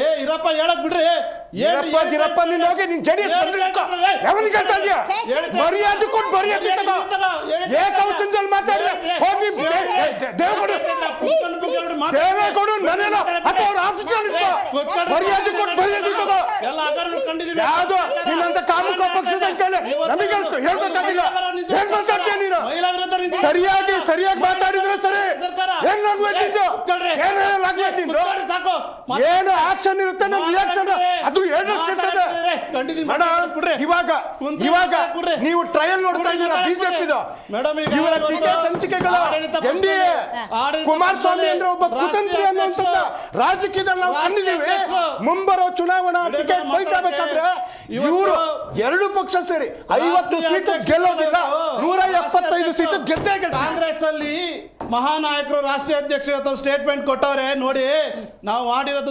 ಏ ಇರಪ್ಪ ಹೇಳಕ್ ಬಿಡ್ರಿ ಏನ್- ಇರಪ್ಪ ಏನ್ ಗಿರಪ್ಪ ನೀನು ಹೋಗಿ ನಿನ್ ಇದ್ದೀರಿ? ಯಾವನಿಗೆ ಹೇಳ್ತಾ ಇದೀಯ. ಮರ್ಯಾದೆ ಕೊಟ್ಟು ಮರ್ಯಾದೆ? ಏಕವಚನದಲ್ಲಿ ಮಾತಾಡ್ರಿ ಹೋಗಿ. ದೇವೇಗೌಡ. ದೇವೇಗೌಡ ನನ್ನೇನೋ ಅಥವಾ ಅವ್ರ ಇಟ್ಕೋ. ಮರ್ಯಾದೆ ಕೊಟ್ಟು ಮರ್ಯಾದೆ ತಗೋ. ಯಾವ್ದು ನಿನ್ನಂತ ಕಾಮುಕ ಪಕ್ಷದ ಅಂತೇಳಿ ನಮಗೆ ಹೇಳ್ಬೇಕಾಗಿಲ್ಲ ಏನ್ ಮಾತಾಡ್ತೀಯ ನೀನು. ಸರಿಯಾಗಿ ಸರಿಯಾಗಿ ಮಾತಾಡಿದ್ರೆ ಸರಿ. ಏನ್ ಲಾಂಗ್ವೇಜ್ ನಿಂದು ಕುತ್ಕೊಳ್ರಿ. ಏನು ಲಾಂಗ್ವೇಜ್ ನಿಂದು ಸಾಕು. ಏನು ಆಕ್ಷನ್ ಇರುತ್ತೆ? ನಮ್ಮ ರಿಯಾಕ್ಷನ್ ಅದು ಮಾತಾಡ್ತಿದ್ರೆ ಮೇಡಮ್ ಕೊಡ್ರಿ. ಇವಾಗ ಇವಾಗ. ನೀವು ಟ್ರಯಲ್ ನೋಡ್ತಾ ಇದ್ದೀರಾ? ಬಿಜೆಪಿ ಮೇಡಮ್, ಇವರ ಟಿಕೆಟ್ ಹಂಚಿಕೆಗಳು ಎನ್ ಡಿ ಎ ಕುಮಾರಸ್ವಾಮಿ ಅಂದ್ರೆ ಒಬ್ಬ ಕುತಂತ್ರಿ ಅನ್ನುವಂಥದ್ದು. ರಾಜಕೀಯದಲ್ಲಿ ನಾವು ಕಂಡಿದ್ದೀವಿ ಮುಂಬರೋ ಚುನಾವಣಾ ಟಿಕೆಟ್ ಫೈಟ್ ಇವತ್ತು ಇವರು ಎರಡು ಪಕ್ಷ ಸೇರಿ ಐವತ್ತು ಸೀಟು ಗೆಲ್ಲೋದಿಲ್ಲ. ನೂರ ಅಲ್ಲಿ ಮಹಾನಾಯಕರು ರಾಷ್ಟ್ರೀಯ ಅಧ್ಯಕ್ಷ ಸ್ಟೇಟ್ಮೆಂಟ್ ಕೊಟ್ಟವ್ರೆ ನೋಡಿ ನಾವು ಮಾಡಿರೋದು